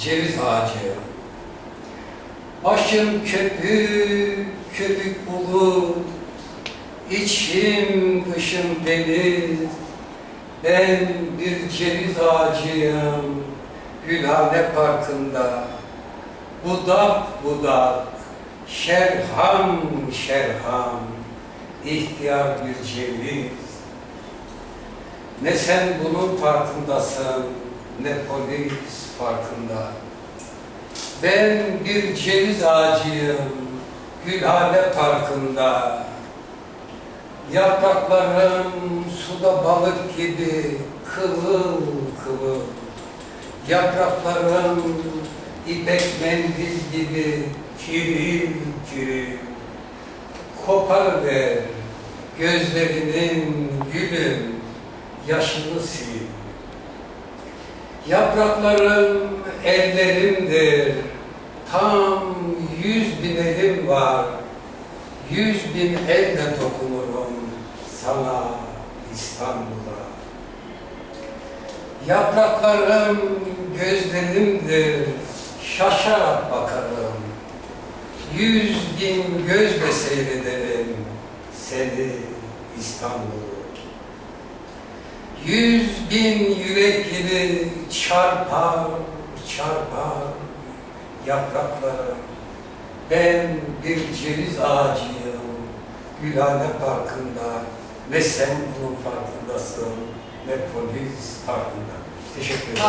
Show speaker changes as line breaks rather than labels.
ceviz ağacı. Başım köpük, köpük bulut, içim dışım deniz. Ben bir ceviz ağacıyım, Gülhane Parkı'nda. Budak budak, şerham şerham, ihtiyar bir ceviz. Ne sen bunun farkındasın, ne polis farkında. Ben bir ceviz ağacıyım, Gülhane Parkı'nda. Yapraklarım suda balık gibi kıvıl kıvıl. Yapraklarım ipek mendil gibi tiril tiril. Koparıver gözlerinin gülüm, yaşını sil. Yapraklarım ellerimdir, tam yüz bin elim var. Yüz bin elle dokunurum sana İstanbul'a. Yapraklarım gözlerimdir, şaşarak bakarım. Yüz bin gözle seyrederim seni İstanbul'u. Yüz bin yürek gibi çarpar, çarpar yaprakları. Ben bir ceviz ağacıyım, Gülhane Parkı'nda. Ne sen bunun farkındasın, ne polis farkında. Teşekkür ederim.